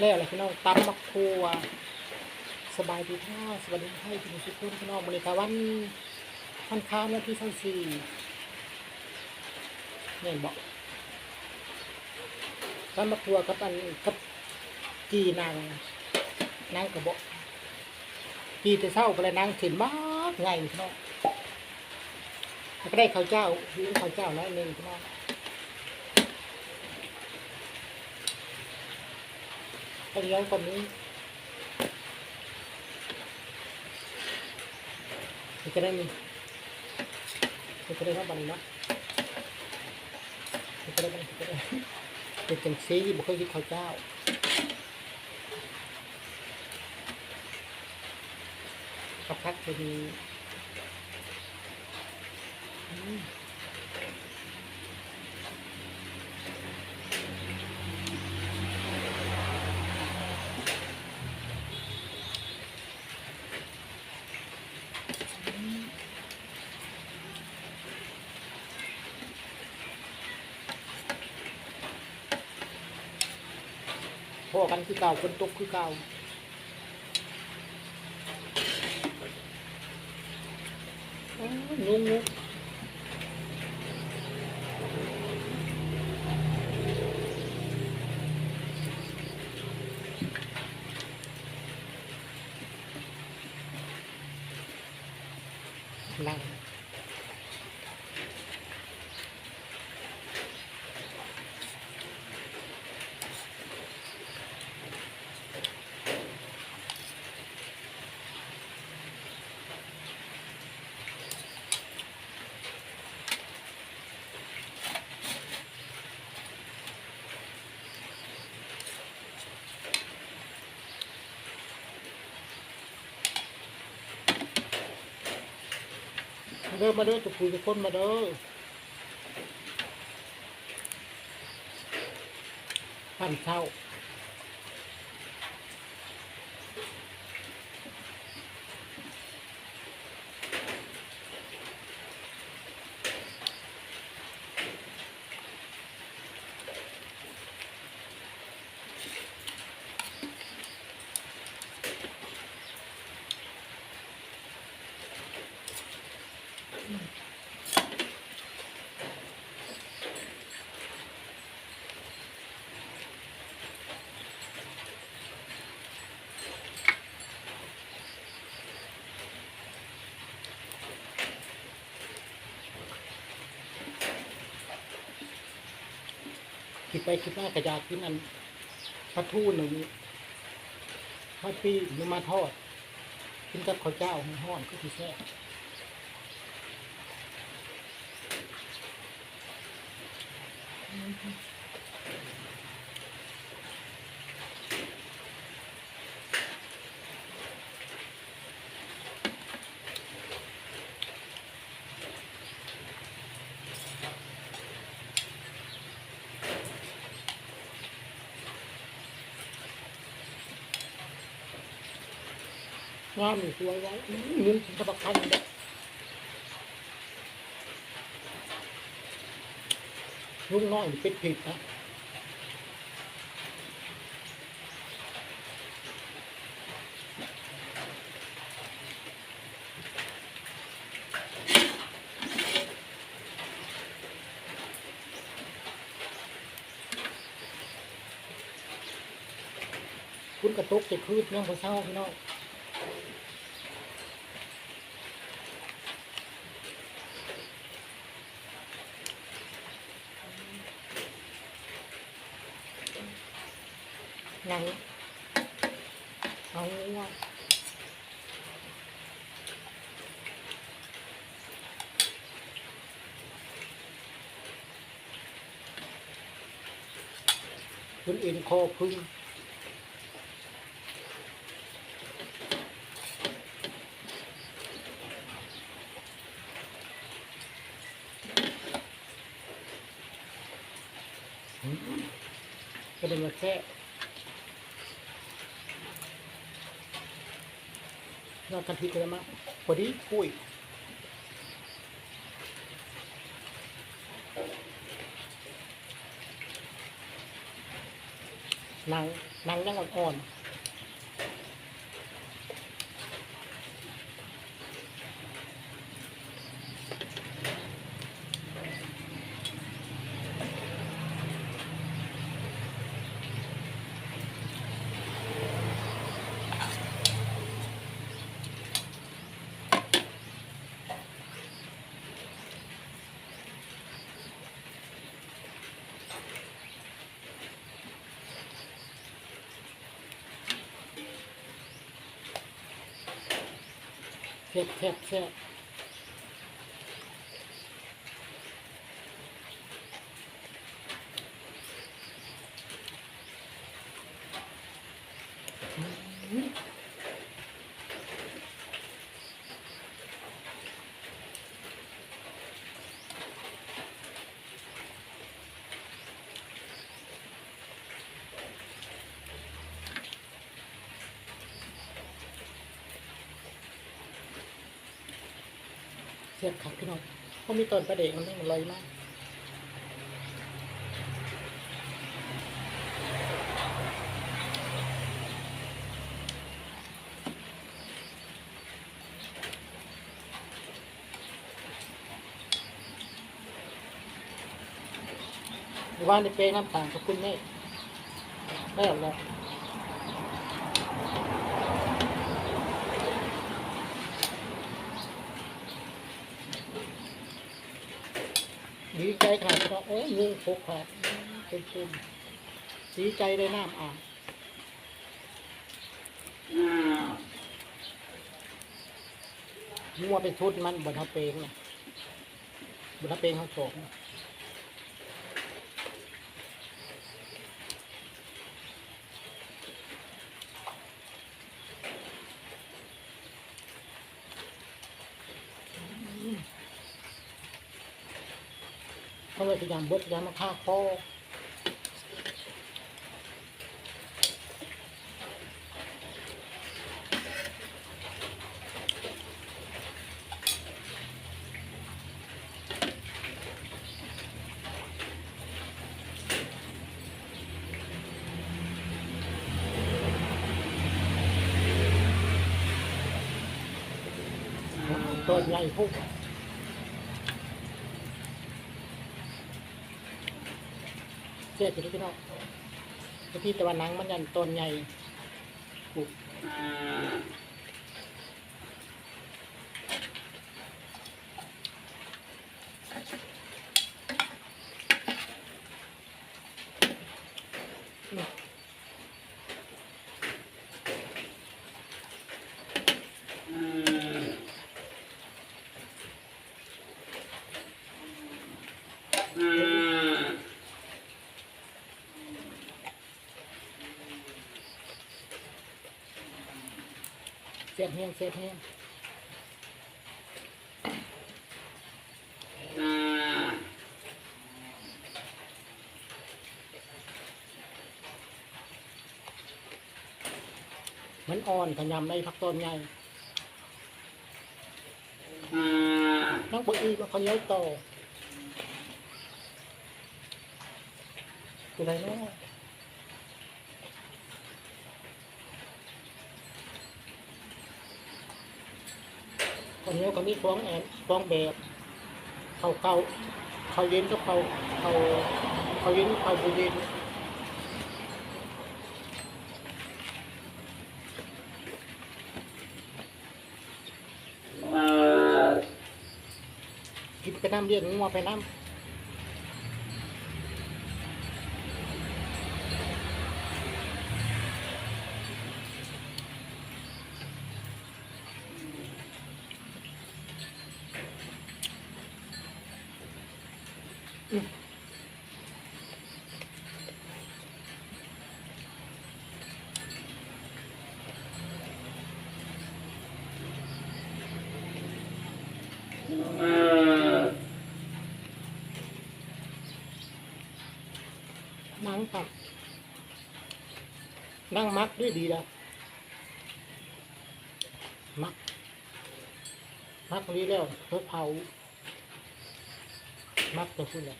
แล้วอะไรพี่น้องตำมักทัวสบายดีท่าสวัสดีให้พี่น้องทุกคนพี่น้องบริการวันวันค้านวันที่ทั้งสี่เนี่ยบอกตำมักทัวกับอันกับกีนางนางกระบอกกีแต่เศร้าไปเลยนางขึ้นมากไงพี่น้องก็ได้ข้าวเจ้าหิวข้าวเจ้าน้อยหนึ่งพี่น้อง ไป เลี้ยงคนนี้มันจะได้มีมันจะได้รับบันนะมันจะได้บันจะได้เป็นจังซีบุคคลที่เขาเจ้าขับพั กันคือเก่าคนตกคือเก่าอ้าวง เริ่มาเด้อตุกคุยทุกคนมาเด้อผ่านเท่า ไปคิดหน้ากระยากินอันปลาทูหนึ่งทอดปีหรือมาทอดกินกับข้าวเจ้าห้อนก็คือแซ่บ งามอยู่สวยไว้อื้อนึกระปักคันเลยลุงน้อยเป็ดผิดนะคุณกระตุกจะคืดยังพอเช้าพี่น้อง เอาว่าคุณอ็นคอพึ่งก็เป็นมาแค่ ยอดกันพริกเลยมั้งพอดีปุ้ยนางนางยังอ่อนๆ แซ่บแซ่บแซ่บอืม แซ่บคักพี่น้องเขาะมีต้นประเด็กมันไม่อร่อยมากว่าในเป้น้ำตาลกับคุณแม่ได้หรอ ดีใจขาดก็เอ้ยเงื้อหกขาดเต็มเต็มๆดีใจได้น้ำอ่างมัวไปทุดมันบนเท้าเปงนะบนเท้าเปงเขาโฉกนะ เขาเลยพยายามเบิดพยายามมาฆ่าคอตัวใหญ่พว เสียจุดพี่น้องบางทีแต่ว่านังมันยันต้นใหญ่ปุ๊บ สียบแห้งเสียบแห้งมันอ่อนขยำในผักต้นใหญ่น้องบอกอีมาเขาเย้ายต่อคืออะไรเนาะ คนนี้เขามีฟองแอนฟองแบบเขาเกาเขาเย็นก็เขาเขาเขาเย็นเขาบุเย็นกินไปน้ำเลี้ยงงัวไปน้ำ นั่งตักนั่งมัดด้วยดีแล้วมัก มักนี้แล้วเพื่อเผามักตัวคุณแหละ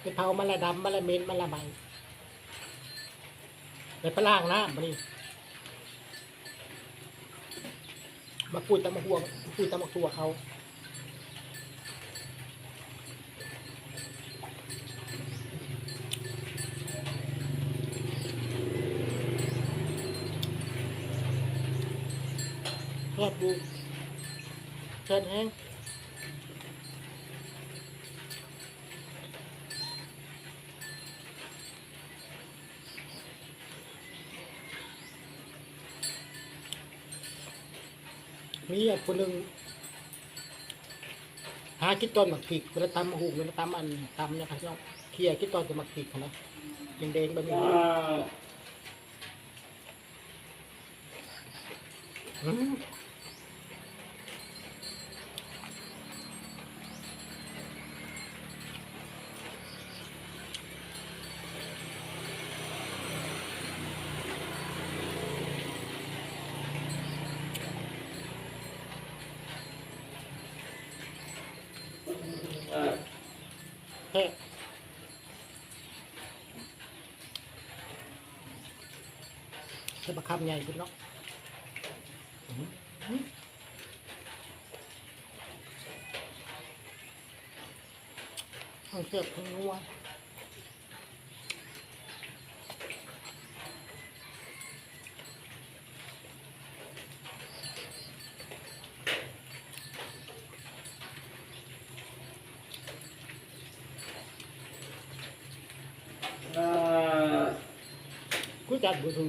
ไปเผามันละดำมันละเม็นมันละใบไปพล่างน้ำมานี่ มาพูดตามมาหัวพูดตามมาตัวเขาแคบดูแค่แห้ง มีอะคนหนึ่งหาคิดตอนหมักผิกเวลาตำหูเวลาตำอันตำเนี่ยครับน้องเคลียร์คิดตอนจะหมักผิกนะแดงๆแบบนี้อืมแค่ จะมาคำใหญ่คุณเนาะอืมอืมทั้งเสียบทั้งนัวกูจัดบุตร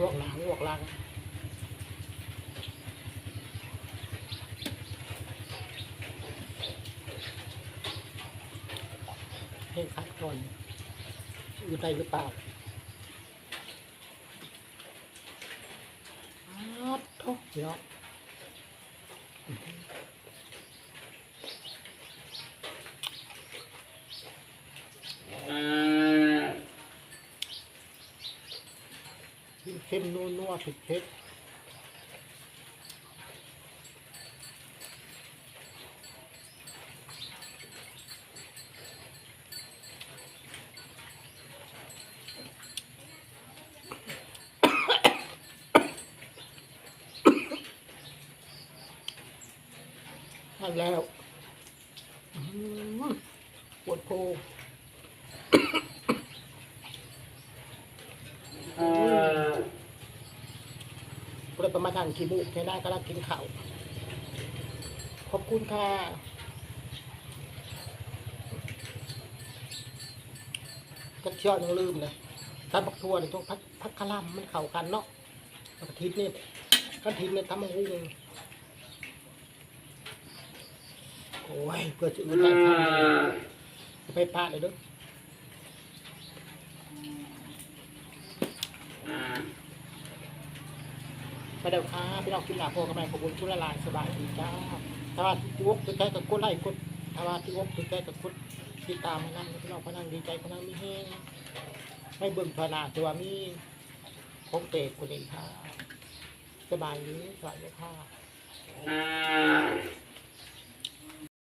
วอกหลังวอกหลัง ให้คัดก่อนอยู่ได้หรือเปล่าครับทุกเนาะกินเค็มนัวนัวๆเผ็ดเผ็ดนั่นแล้วอื้อหือปวดโพก็เลยประมาณทางขี้มูกแค่หน้ากำลังกินข้าวขอบคุณค่ะก็เชื่อยังลืมเลยการบักทัวเนี่ยต้องพักพักคลัมมันเข้ากันเนาะกระทินเนี่ยกระทินเนี่ยทำมันหุ้งโอ้ยเพื่อจะอื่นได้ทำไปพลาดเลยด้อไปเดี๋ยวค่ะพี่น้องกินหลาโพกันไปขอบคุณชุดละลายสบายดีจ้าถ้าว่าที่วกไปใกล้กับกดไล่กดถ้าว่าที่วกไปใกล้กับกดติดตามให้นั่งพี่น้องพนังดีใจพนังมีแห้งไม่เบิ่งพนาต่ว่ามีของเตะคนเองค่ะสบายดีสวัสดีค่ะ